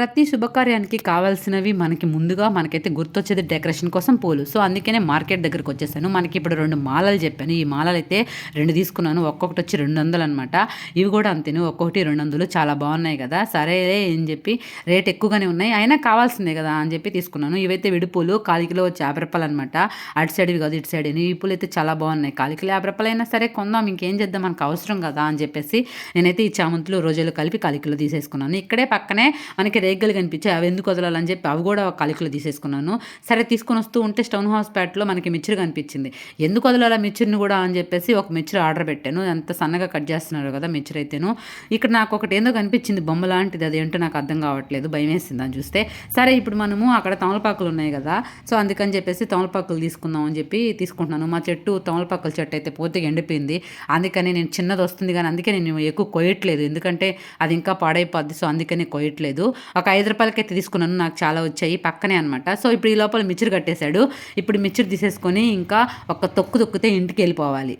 ప్రతి శుభకార్యానికి కావాల్సినవి మనకి ముందుగా మనకైతే గుర్తొచ్చేది డెకరేషన్ కోసం పూలు. సో అందుకనే మార్కెట్ దగ్గరకు వచ్చేసాను. మనకి ఇప్పుడు రెండు మాలలు చెప్పాను. ఈ మాలలు అయితే రెండు తీసుకున్నాను. ఒక్కొక్కటి వచ్చి రెండు వందలు అనమాట ఇవి కూడా అంతేను. ఒక్కొక్కటి రెండు వందలు. చాలా బాగున్నాయి కదా. సరే అని చెప్పి రేట్ ఎక్కువగానే ఉన్నాయి. అయినా కావాల్సిందే కదా అని చెప్పి తీసుకున్నాను. ఇవైతే విడిపూలు కాలు వచ్చి యాభై రూపాయలు అనమాట అటు సైడ్ ఇవి కాదు ఇటు సైడ్ ఈ పూలు అయితే చాలా బాగున్నాయి. కాలు యాభై రూపాయలు అయినా సరే కొందాం. ఇంకేం చేద్దాం? మనకు అవసరం కదా అని చెప్పేసి నేనైతే ఈ చామంతులు రోజులు కలిపి కాలికిలో తీసేసుకున్నాను. ఇక్కడే పక్కనే మనకి రేగ్గలు కనిపించాయి. అవి ఎందుకు వదలాలని చెప్పి అవి కూడా ఒక కాలికిలో తీసేసుకున్నాను. సరే తీసుకొని వస్తూ ఉంటే స్టౌన్ హౌస్ ప్యాట్లో మనకి మిక్చర్ కనిపించింది. ఎందుకు వదలాల మిక్చర్ని కూడా అని చెప్పేసి ఒక మిక్చర్ ఆర్డర్ పెట్టాను. అంత సన్నగా కట్ చేస్తున్నారు కదా మిక్చర్ అయితేను. ఇక్కడ నాకు ఒకటి ఏందో కనిపించింది బొమ్మ లాంటిది. అది ఏంటో నాకు అర్థం కావట్లేదు. భయం వేసింది అని చూస్తే. సరే ఇప్పుడు మనము అక్కడ తమలపాకులు ఉన్నాయి కదా. సో అందుకని చెప్పేసి తమలపాకులు తీసుకుందాం అని చెప్పి తీసుకుంటున్నాను. మా చెట్టు తమలపాకుల చెట్టు అయితే పూర్తిగా ఎండిపోయింది. అందుకని నేను చిన్నది వస్తుంది కానీ అందుకే నేను ఎక్కువ కొయ్యట్లేదు. ఎందుకంటే అది ఇంకా పాడైపోద్ది. సో అందుకని కొయ్యట్లేదు. ఒక ఐదు రూపాయలకైతే తీసుకున్నాను నాకు చాలా వచ్చాయి పక్కనే అనమాట సో ఇప్పుడు ఈ లోపల మిక్చర్ కట్టేశాడు. ఇప్పుడు మిచ్చరు తీసేసుకొని ఇంకా ఒక తొక్కు తొక్కితే ఇంటికి వెళ్ళిపోవాలి.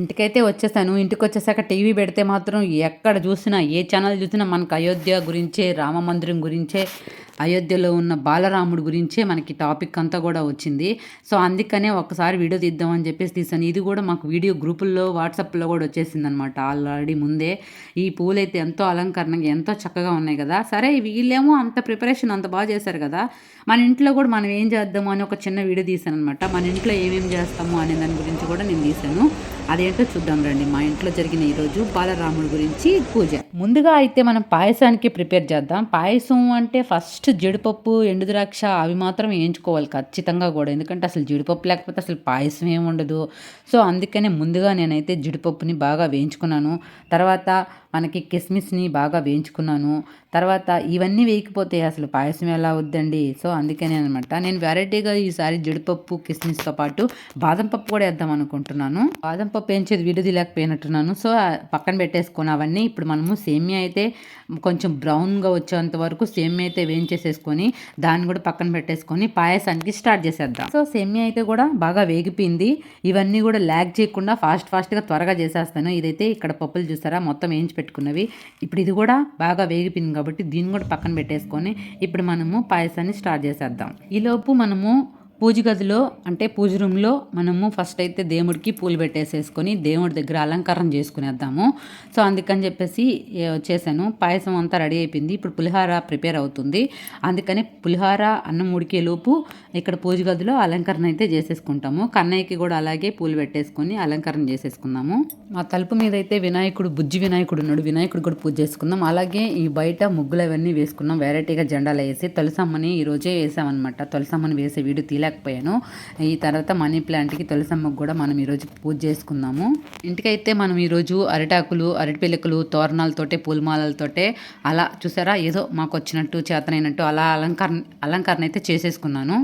ఇంటికైతే వచ్చేసాను. ఇంటికి వచ్చేసాక టీవీ పెడితే మాత్రం ఎక్కడ చూసినా ఏ ఛానల్ చూసినా మనకు అయోధ్య గురించే రామ మందిరం గురించే అయోధ్యలో ఉన్న బాలరాముడు గురించే మనకి టాపిక్ అంతా కూడా వచ్చింది. సో అందుకనే ఒకసారి వీడియో తీద్దామని చెప్పేసి తీసాను ఇది కూడా మాకు వీడియో గ్రూపుల్లో వాట్సాప్లో కూడా వచ్చేసింది అనమాట ఆల్రెడీ ముందే. ఈ పూలు అయితే ఎంతో అలంకరణగా ఎంతో చక్కగా ఉన్నాయి కదా. సరే వీళ్ళేమో అంత ప్రిపరేషన్ అంత బాగా చేశారు కదా. మన ఇంట్లో కూడా మనం ఏం చేద్దాము అని ఒక చిన్న వీడియో తీసాను అనమాట మన ఇంట్లో ఏమేమి చేస్తాము అనే దాని గురించి కూడా నేను తీశాను. అదేంటో చూద్దాం రండి. మా ఇంట్లో జరిగిన ఈరోజు బాలరాముడి గురించి పూజ. ముందుగా అయితే మనం పాయసానికి ప్రిపేర్ చేద్దాం. పాయసం అంటే ఫస్ట్ జీడిపప్పు ఎండు ద్రాక్ష అవి మాత్రం వేయించుకోవాలి ఖచ్చితంగా కూడా. ఎందుకంటే అసలు జీడిపప్పు లేకపోతే అసలు పాయసం ఏమి ఉండదు. సో అందుకనే ముందుగా నేనైతే జీడిపప్పుని బాగా వేయించుకున్నాను. తర్వాత మనకి కిస్మిస్ని బాగా వేయించుకున్నాను. తర్వాత ఇవన్నీ వేయకపోతే అసలు పాయసం ఎలా వద్దండి? సో అందుకనే అనమాట నేను వెరైటీగా ఈసారి జీడిపప్పు కిస్మిస్తో పాటు బాదం పప్పు కూడా వేద్దాం అనుకుంటున్నాను. బాదం పప్పు వేయించేది విడిది లేకపోయినట్టున్నాను సో పక్కన పెట్టేసుకుని అవన్నీ ఇప్పుడు మనము సేమియా అయితే కొంచెం బ్రౌన్గా వచ్చేంత వరకు సేమియా అయితే వేయించేసేసుకొని దాన్ని కూడా పక్కన పెట్టేసుకొని పాయసానికి స్టార్ట్ చేసేద్దాం. సో సేమియా అయితే కూడా బాగా వేగిపోయింది. ఇవన్నీ కూడా ల్యాగ్ చేయకుండా ఫాస్ట్ ఫాస్ట్గా త్వరగా చేసేస్తాను. ఇదైతే ఇక్కడ పప్పులు చూసారా? మొత్తం వేయించి పెట్టుకున్నవి. ఇప్పుడు ఇది కూడా బాగా వేగిపోయింది కాబట్టి దీన్ని కూడా పక్కన పెట్టేసుకొని ఇప్పుడు మనము పాయసాన్ని స్టార్ట్ చేసేద్దాం. ఈలోపు మనము పూజ గదిలో అంటే పూజ రూమ్లో మనము ఫస్ట్ అయితే దేవుడికి పూలు పెట్టేసేసుకొని దేవుడి దగ్గర అలంకారం చేసుకునేద్దాము. సో అందుకని చెప్పేసి చేశాను పాయసం అంతా రెడీ అయిపోయింది. ఇప్పుడు పులిహార ప్రిపేర్ అవుతుంది. అందుకని పులిహార అన్నం ఉడికే లోపు ఇక్కడ పూజ గదిలో అలంకరణ అయితే చేసేసుకుంటాము. కన్నయ్యకి కూడా అలాగే పూలు పెట్టేసుకొని అలంకరణ చేసేసుకుందాము. మా తలుపు మీద అయితే వినాయకుడు బుజ్జి వినాయకుడు ఉన్నాడు. వినాయకుడు కూడా పూజ చేసుకుందాం. అలాగే ఈ బయట ముగ్గులు అవన్నీ వేసుకున్నాం. వెరైటీగా జెండాలు వేసి తొలసమ్మని ఈ రోజే వేసామన్నమాట. తొలసమ్మని వేసే వీడియో తీయలేకపోయాను ఈ తర్వాత మనీ ప్లాంట్కి తులసమ్మకు కూడా మనం ఈరోజు పూజ చేసుకుందాము. ఇంటికైతే మనం ఈరోజు అరిటాకులు అరటిపిల్లకలు తోరణాలతోటే పూలమాలలతోటే అలా చూసారా? ఏదో మాకు వచ్చినట్టు చేతనైనట్టు అలా అలంకరణ అలంకరణ అయితే చేసేసుకున్నాను.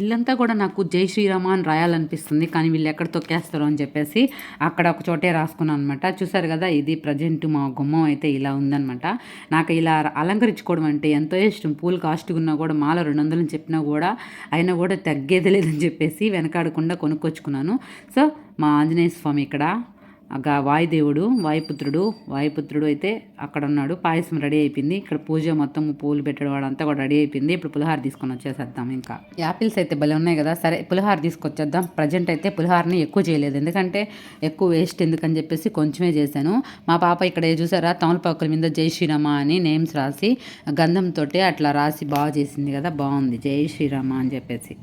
ఇల్లంతా కూడా నాకు జై శ్రీరామ అని రాయాలనిపిస్తుంది కానీ వీళ్ళు ఎక్కడ తొక్కేస్తారో అని చెప్పేసి అక్కడ ఒక చోటే రాసుకున్నాను అనమాట చూసారు కదా ఇది ప్రజెంట్ మా గుమ్మం అయితే ఇలా ఉందనమాట నాకు ఇలా అలంకరించుకోవడం అంటే ఎంతో ఇష్టం. పూలు కాస్ట్గా ఉన్నా కూడా మాల రెండు వందలు చెప్పినా కూడా అయినా కూడా తగ్గేది లేదని చెప్పేసి వెనకాడకుండా కొనుక్కొచ్చుకున్నాను. సో మా ఆంజనేయ స్వామి ఇక్కడ గా వాయుదేవుడు వాయుపుత్రుడు వాయుపుత్రుడు అయితే అక్కడ ఉన్నాడు పాయసం రెడీ అయిపోయింది. ఇక్కడ పూజ మొత్తం పూలు పెట్టడం వాడంతా కూడా రెడీ అయిపోయింది. ఇప్పుడు పులిహార తీసుకొని వచ్చేసేద్దాం ఇంకా. యాపిల్స్ అయితే భలే ఉన్నాయి కదా. సరే పులిహార తీసుకొచ్చేద్దాం. ప్రజెంట్ అయితే పులిహారని ఎక్కువ చేయలేదు. ఎందుకంటే ఎక్కువ వేస్ట్ ఎందుకని చెప్పేసి కొంచెమే చేశాను. మా పాప ఇక్కడ చూసారా? తమలపాకుల మీద జై శ్రీరామ అని నేమ్స్ రాసి గంధంతో అట్లా రాసి బాగా చేసింది కదా. బాగుంది. జై శ్రీరామ అని చెప్పేసి.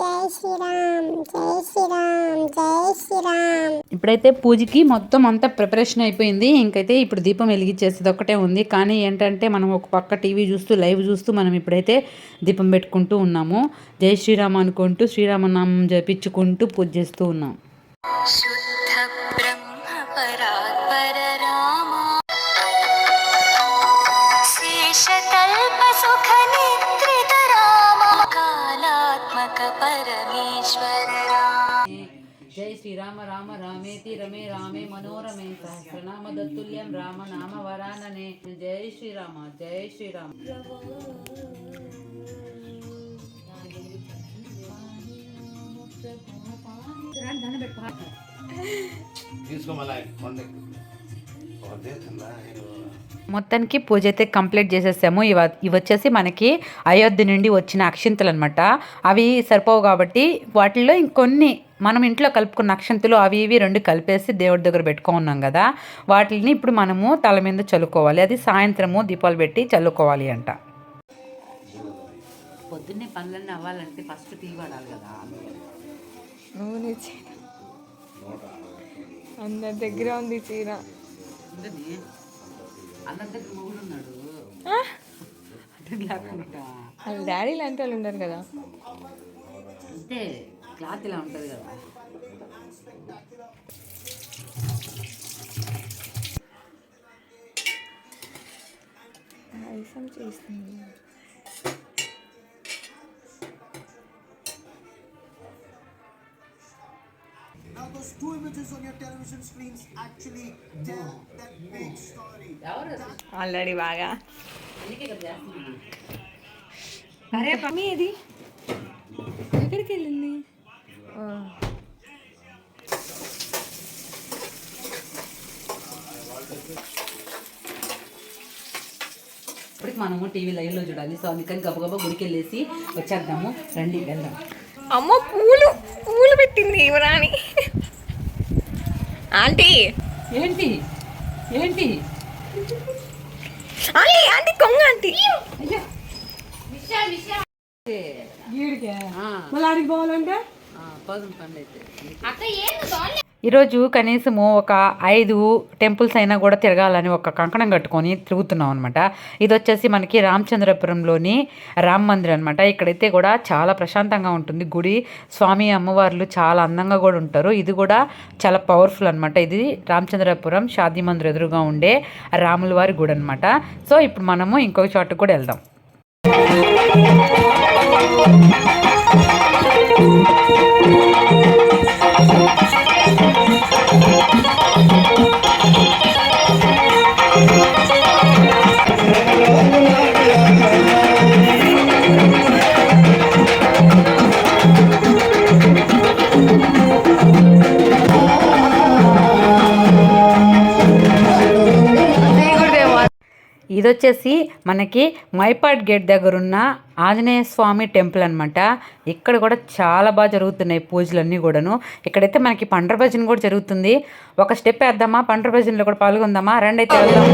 జై శ్రీరామ్ జై శ్రీరామ్. ఇప్పుడైతే పూజకి మొత్తం అంతా ప్రిపరేషన్ అయిపోయింది. ఇంకైతే ఇప్పుడు దీపం వెలిగించేసేది ఒక్కటే ఉంది. కానీ ఏంటంటే మనం ఒక పక్క టీవీ చూస్తూ లైవ్ చూస్తూ మనం ఇప్పుడైతే దీపం పెట్టుకుంటూ ఉన్నాము. జై శ్రీరామ్ అనుకుంటూ శ్రీరామనామం జపించుకుంటూ పూజ చేస్తూ ఉన్నాం. రామేతి రమే రామే మనోరమే సహస్రనామ దత్తుల్యం రామ నామ వరాననే జై శ్రీరామ జై శ్రీరామ మొత్తానికి పూజ అయితే కంప్లీట్ చేసేసాము. ఇవ ఇవి వచ్చేసి మనకి అయోధ్య నుండి వచ్చిన అక్షింతలు అనమాట అవి సరిపోవు కాబట్టి వాటిల్లో ఇంకొన్ని మనం ఇంట్లో కలుపుకున్న అక్షంతులు అవి ఇవి రెండు కలిపేసి దేవుడి దగ్గర పెట్టుకున్నాం కదా. వాటిని ఇప్పుడు మనము తల మీద చల్లుకోవాలి. అది సాయంత్రము దీపాలు పెట్టి చల్లుకోవాలి అంట. పొద్దున్నే పనులన్నీ అవ్వాలంటే ఫస్ట్ టీ పడాలి కదా. నూనె చీర. అందరి దగ్గర ఉంది చీర. అన్న దగ్గర మొగుడు ఉన్నాడు. అంటే లేకుండా. వాళ్ళ డాడీ లాంటి వాళ్ళు ఉండరు కదా. అంతే. క్లాత్ ఇలా ఉంటుంది కదా పాయసం చేస్తుంది Now those two images on your television screens actually tell that big story. Already బాగా అందుకే కదా చేస్తున్నాను. అరే మమ్మీ ఇది ఎక్కడికి వెళ్ళింది ఓ. ఇప్పటికి మనము టీవీ లైవ్లో చూడాలి. సో అందుకని గబగబా గుడికి వెళ్ళేసి వచ్చేద్దాము. రండి వెళ్దాం. అమ్మ పూలు పూలు పెట్టింది యువరాణి ఆంటీ. ఏంటి? ఏంటి? ఆంటీ ఆంటీ కొంగ ఆంటీ. అయ్యో. పోదాం పండు అయితే ఈరోజు కనీసము ఒక ఐదు టెంపుల్స్ అయినా కూడా తిరగాలని ఒక కంకణం కట్టుకొని తిరుగుతున్నాం అనమాట ఇది వచ్చేసి మనకి రామచంద్రపురంలోని రామ మందిర్ అనమాట ఇక్కడైతే కూడా చాలా ప్రశాంతంగా ఉంటుంది. గుడి స్వామి అమ్మవార్లు చాలా అందంగా కూడా ఉంటారు. ఇది కూడా చాలా పవర్ఫుల్ అనమాట ఇది రామచంద్రపురం షాదీ మందిర్ ఎదురుగా ఉండే రాముల వారి గుడి అనమాట సో ఇప్పుడు మనము ఇంకొక చోటుకు కూడా వెళ్దాం. ఇది ఇదొచ్చేసి మనకి మైపాడ్ గేట్ దగ్గర ఉన్న ఆంజనేయ స్వామి టెంపుల్ అనమాట ఇక్కడ కూడా చాలా బాగా జరుగుతున్నాయి పూజలన్నీ కూడాను. ఇక్కడైతే మనకి పండ్ర భజన కూడా జరుగుతుంది. ఒక స్టెప్ వేద్దామా? పండ్ర భజనలో కూడా పాల్గొందామా? రండి అయితే వెళ్దాం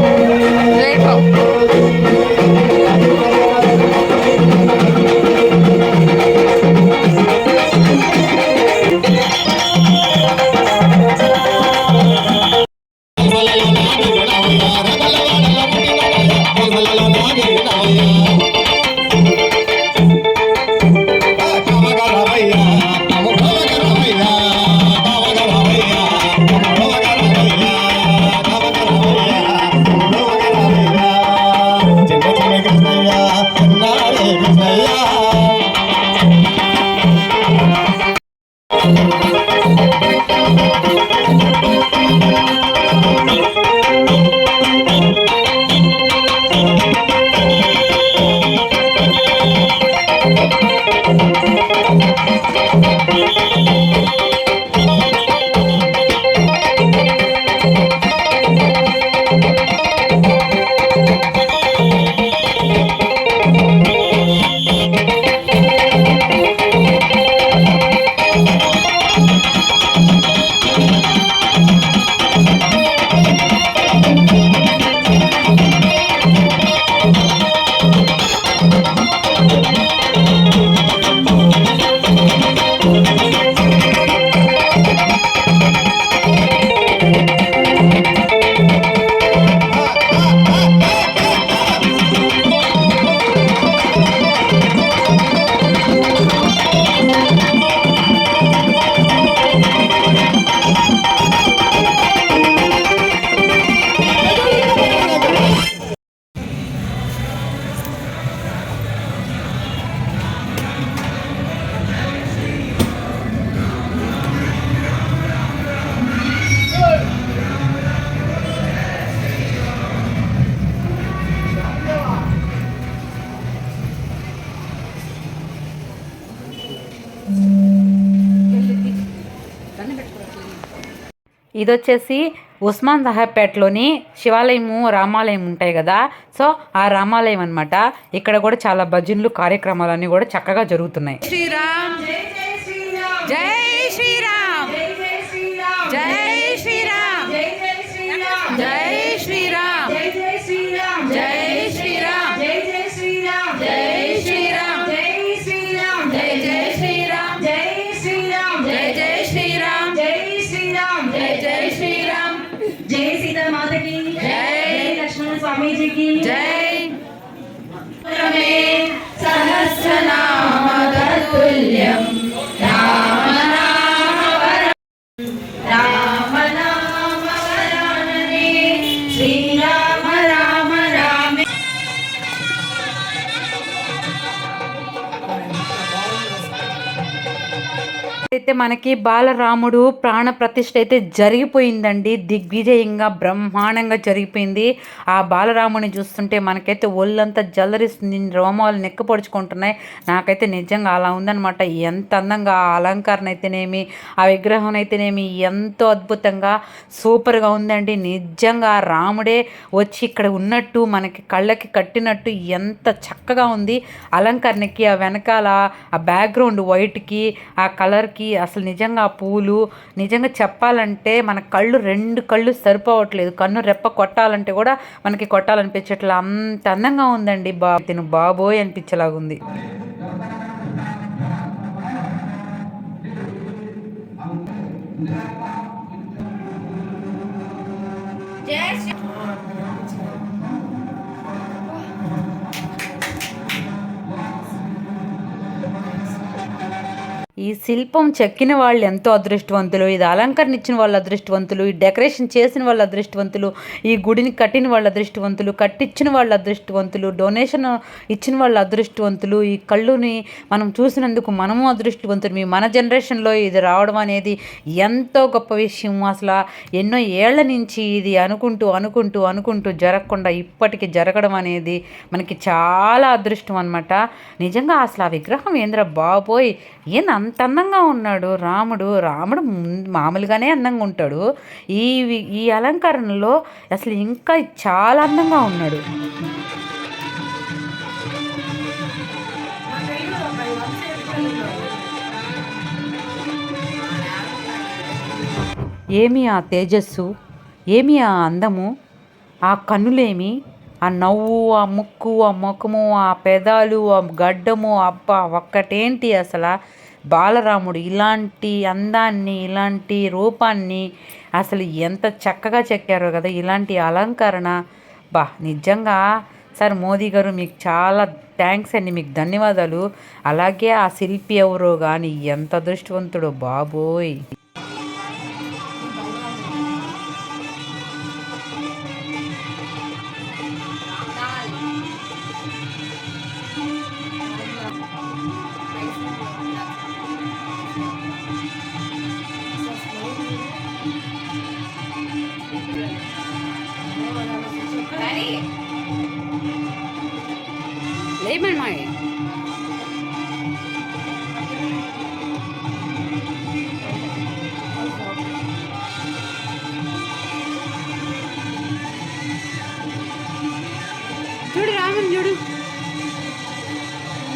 ఇది వచ్చేసి ఉస్మాన్ సాహెబ్పేటలోని శివాలయము రామాలయం ఉంటాయి కదా. సో ఆ రామాలయం అన్నమాట. ఇక్కడ కూడా చాలా భజనలు కార్యక్రమాలన్నీ కూడా చక్కగా జరుగుతున్నాయి. శ్రీరామ్. జై శ్రీరామ్! जय श्री राम जय सीता माता की। जय। लक्ष्मण स्वामी जी की। जय। सहस्रनाम तुल्यम అయితే మనకి బాలరాముడు ప్రాణ ప్రతిష్ఠ అయితే జరిగిపోయిందండి. దిగ్విజయంగా బ్రహ్మాండంగా జరిగిపోయింది. ఆ బాలరాముని చూస్తుంటే మనకైతే ఒళ్ళంతా జల్లరిస్తుంది రోమాలు నెక్కపడుచుకుంటున్నాయి నాకైతే నిజంగా అలా ఉందన్నమాట. ఎంత అందంగా ఆ అలంకరణ అయితేనేమి ఆ విగ్రహం అయితేనేమి ఎంతో అద్భుతంగా సూపర్గా ఉందండి. నిజంగా ఆ రాముడే వచ్చి ఇక్కడ ఉన్నట్టు మనకి కళ్ళకి కట్టినట్టు ఎంత చక్కగా ఉంది. అలంకరణకి ఆ వెనకాల ఆ బ్యాక్గ్రౌండ్ వైట్కి ఆ కలర్కి అసలు నిజంగా ఆ పూలు నిజంగా చెప్పాలంటే మన కళ్ళు రెండు కళ్ళు సరిపోవట్లేదు. కన్ను రెప్ప కొట్టాలంటే కూడా మనకి కొట్టాలనిపించట్లే. అంత అందంగా ఉందండి బా తిను బాబోయ్ అనిపించేలాగుంది. ఈ శిల్పం చెక్కిన వాళ్ళు ఎంతో అదృష్టవంతులు ఇది అలంకరణ ఇచ్చిన వాళ్ళు అదృష్టవంతులు ఈ డెకరేషన్ చేసిన వాళ్ళు అదృష్టవంతులు ఈ గుడిని కట్టిన వాళ్ళు అదృష్టవంతులు కట్టించిన వాళ్ళు అదృష్టవంతులు డొనేషన్ ఇచ్చిన వాళ్ళు అదృష్టవంతులు ఈ కళ్ళుని మనం చూసినందుకు మనము అదృష్టవంతులు. మీ మన జనరేషన్లో ఇది రావడం అనేది ఎంతో గొప్ప విషయం. అసలు ఎన్నో ఏళ్ళ నుంచి ఇది అనుకుంటూ అనుకుంటూ అనుకుంటూ జరగకుండా ఇప్పటికి జరగడం అనేది మనకి చాలా అదృష్టం అనమాట నిజంగా అసలు ఆ విగ్రహం ఏంద్ర బాబోయ్ ఏం అంత అందంగా ఉన్నాడు రాముడు. రాముడు మామూలుగానే అందంగా ఉంటాడు. ఈ ఈ అలంకరణలో అసలు ఇంకా చాలా అందంగా ఉన్నాడు. ఏమి ఆ తేజస్సు? ఏమి ఆ అందము? ఆ కన్నులేమి? ఆ నవ్వు ఆ ముక్కు ఆ ముఖము ఆ పెదాలు ఆ గడ్డము అబ్బా ఒక్కటేంటి అసలు? బాలరాముడు ఇలాంటి అందాన్ని ఇలాంటి రూపాన్ని అసలు ఎంత చక్కగా చెక్కారో కదా ఇలాంటి అలంకరణ. బా నిజంగా సార్ మోదీ గారు మీకు చాలా థ్యాంక్స్ అండి మీకు ధన్యవాదాలు. అలాగే ఆ శిల్పి ఎవరో కానీ ఎంత అదృష్టవంతుడో బాబోయ్. లేమన్ మాయ్ చూడు రామన్ చూడు.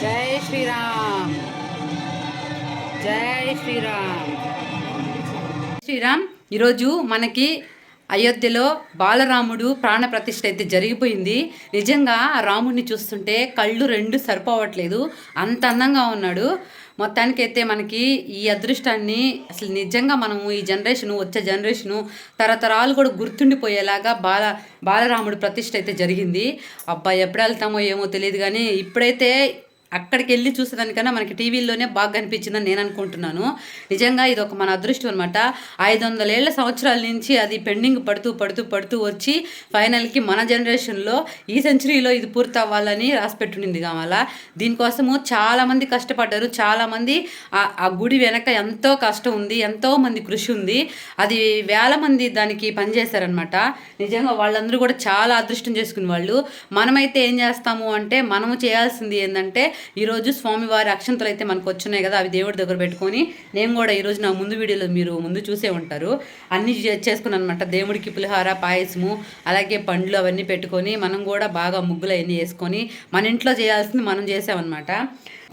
జై శ్రీరామ్. జై శ్రీరామ్. శ్రీరామ్ ఈరోజు మనకి అయోధ్యలో బాలరాముడు ప్రాణ ప్రతిష్ఠ అయితే జరిగిపోయింది. నిజంగా రాముడిని చూస్తుంటే కళ్ళు రెండు సరిపోవట్లేదు. అంత అందంగా ఉన్నాడు. మొత్తానికైతే మనకి ఈ అదృష్టాన్ని అసలు నిజంగా మనము ఈ జనరేషను వచ్చే జనరేషను తరతరాలు కూడా గుర్తుండిపోయేలాగా బాల బాలరాముడు ప్రతిష్ఠ అయితే జరిగింది. అబ్బా ఎప్పుడు వెళ్తామో ఏమో తెలియదు కానీ ఇప్పుడైతే అక్కడికి వెళ్ళి చూసేదానికన్నా మనకి టీవీలోనే బాగా కనిపించిందని నేను అనుకుంటున్నాను. నిజంగా ఇది ఒక మన అదృష్టం అనమాట ఐదు వందల ఏళ్ళ సంవత్సరాల నుంచి అది పెండింగ్ పడుతూ పడుతూ పడుతూ వచ్చి ఫైనల్కి మన జనరేషన్లో ఈ సెంచరీలో ఇది పూర్తి అవ్వాలని రాసిపెట్టుండింది కావాలా? దీనికోసము చాలామంది కష్టపడ్డారు. చాలామంది ఆ ఆ గుడి వెనక ఎంతో కష్టం ఉంది ఎంతో మంది కృషి ఉంది. అది వేల మంది దానికి పనిచేశారనమాట నిజంగా వాళ్ళందరూ కూడా చాలా అదృష్టం చేసుకునే వాళ్ళు మనమైతే ఏం చేస్తాము అంటే మనము చేయాల్సింది ఏంటంటే ఈరోజు స్వామివారి అక్షంతలు అయితే మనకు వచ్చినాయి కదా అవి దేవుడి దగ్గర పెట్టుకొని నేను కూడా ఈరోజు నా ముందు వీడియోలో మీరు ముందు చూసే ఉంటారు. అన్నీ చే- చేసుకున్నాను అనమాట దేవుడికి పులిహార పాయసము అలాగే పండ్లు అవన్నీ పెట్టుకొని మనం కూడా బాగా ముగ్గులు అవన్నీ వేసుకొని మన ఇంట్లో చేయాల్సింది మనం చేసామన్నమాట.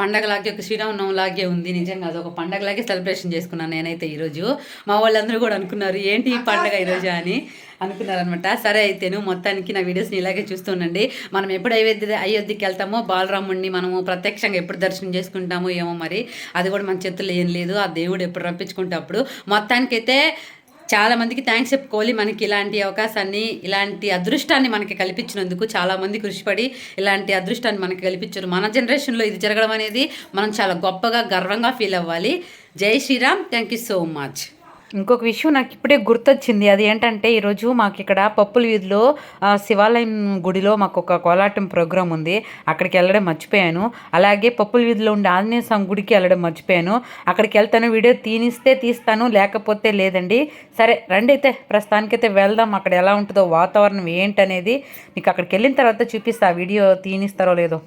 పండగలాగే ఒక శ్రీరామనవం లాగే ఉంది. నిజంగా అదొక పండగలాగే సెలబ్రేషన్ చేసుకున్నాను నేనైతే ఈరోజు. మా వాళ్ళందరూ కూడా అనుకున్నారు ఏంటి ఈ పండగ ఈరోజు? అని అనుకున్నారనమాట సరే అయితేను మొత్తానికి నా వీడియోస్ని ఇలాగే చూస్తుండండి. మనం ఎప్పుడు అయోధ్య అయోధ్యకి వెళ్తామో బాలరాముడిని మనము ప్రత్యక్షంగా ఎప్పుడు దర్శనం చేసుకుంటామో ఏమో మరి. అది కూడా మన చేతుల్లో ఏం లేదు. ఆ దేవుడు ఎప్పుడు రప్పించుకుంటే అప్పుడు. మొత్తానికైతే చాలామందికి థ్యాంక్స్ చెప్పుకోవాలి. మనకి ఇలాంటి అవకాశాన్ని ఇలాంటి అదృష్టాన్ని మనకి కల్పించినందుకు చాలామంది కృషిపడి ఇలాంటి అదృష్టాన్ని మనకి కల్పించారు. మన జనరేషన్లో ఇది జరగడం అనేది మనం చాలా గొప్పగా గర్వంగా ఫీల్ అవ్వాలి. జై Shriram. Thank you so much ఇంకొక విషయం నాకు ఇప్పుడే గుర్తొచ్చింది. అది ఏంటంటే ఈరోజు మాకు ఇక్కడ పప్పుల వీధిలో శివాలయం గుడిలో మాకు ఒక కోలాటం ప్రోగ్రాం ఉంది. అక్కడికి వెళ్ళడం మర్చిపోయాను. అలాగే పప్పుల వీధిలో ఉండే ఆంజనేయ స్వామి గుడికి వెళ్ళడం మర్చిపోయాను. అక్కడికి వెళ్తాను వీడియో తీనిస్తే తీస్తాను లేకపోతే లేదండి. సరే రండి అయితే ప్రస్తుతానికైతే వెళ్దాం. అక్కడ ఎలా ఉంటుందో వాతావరణం ఏంటనేది మీకు అక్కడికి వెళ్ళిన తర్వాత చూపిస్తా. ఆ వీడియో తీనిస్తారో లేదో.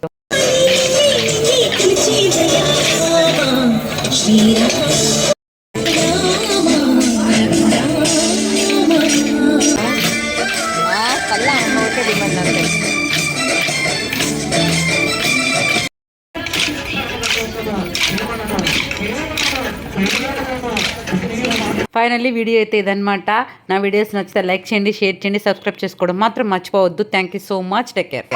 ఫైనల్లీ వీడియో అయితే ఇదనమాట నా వీడియోస్ నచ్చితే లైక్ చేయండి షేర్ చేయండి సబ్స్క్రైబ్ చేసుకోవడం మాత్రం మర్చిపోవద్దు. Thank you so much take care